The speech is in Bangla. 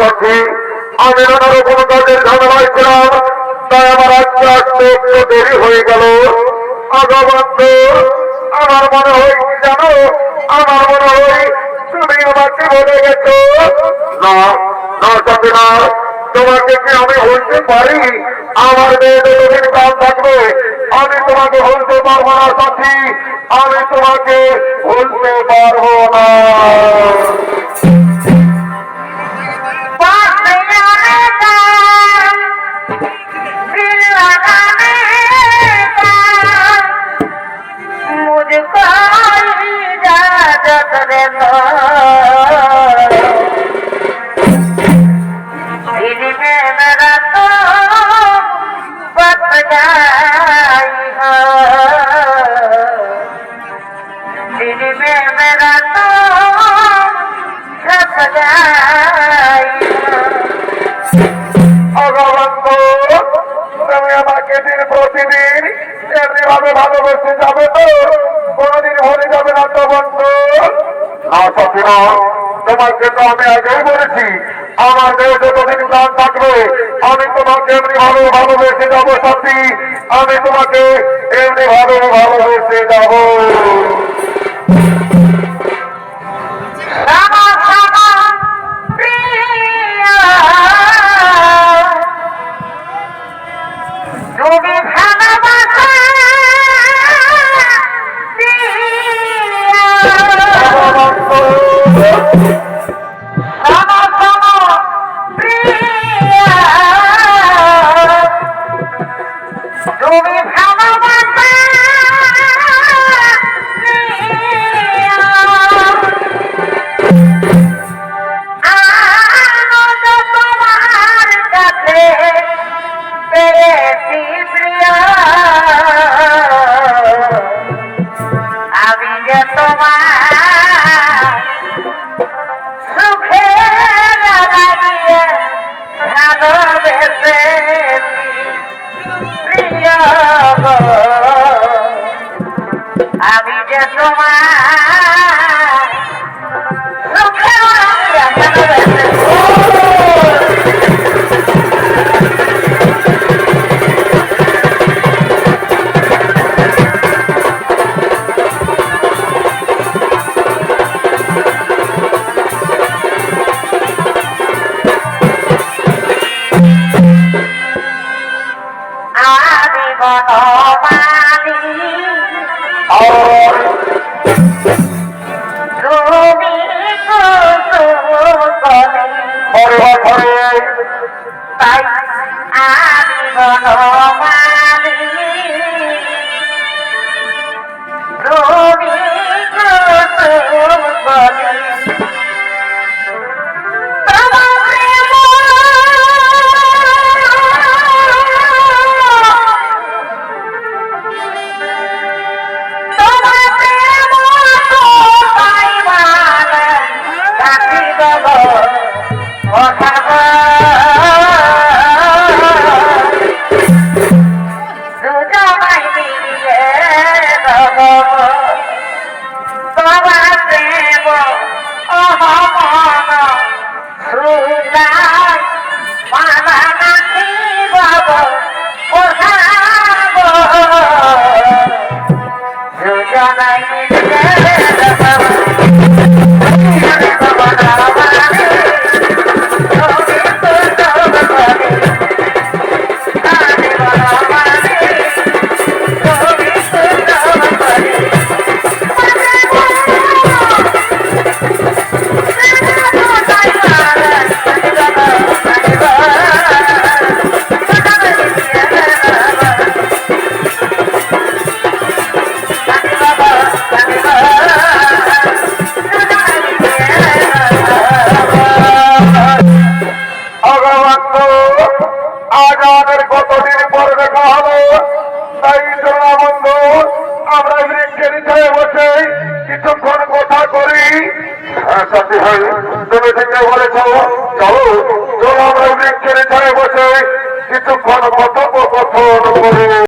সাথী আমি নানার কোনো কাজের ঝামেলায় ছিলাম তাই আমার আজকে আসতে একটু দেরি হয়ে গেল। অগবন্ধু আমার মনে হয় জানো? আমার মনে হয় তুমি আমাকে বলে গেছো। না না না। তোমাকে কি আমি বলতে পারি? আমার মেয়ে যতদিন কাল থাকবে, আমি তোমাকে বলতে পারব না, সাথী। আমি তোমাকে বলতে পারব না। তো আমি আগেই বলেছি আমার মেয়ে যতদিন প্রাণ থাকবে আমি তোমাকে এমনি ভাবে ভালোবেসে যাব সত্যি আমি তোমাকে এমনি ভাবে ভালোবেসে যাব। রামা রামা আমি যে তোমার Oh, my God. কথা করি। হ্যাঁ তুমি ঠিকই বলেছ। চলো চলো আমরা ছায় বসে কিছুক্ষণ কথোপকথন করি।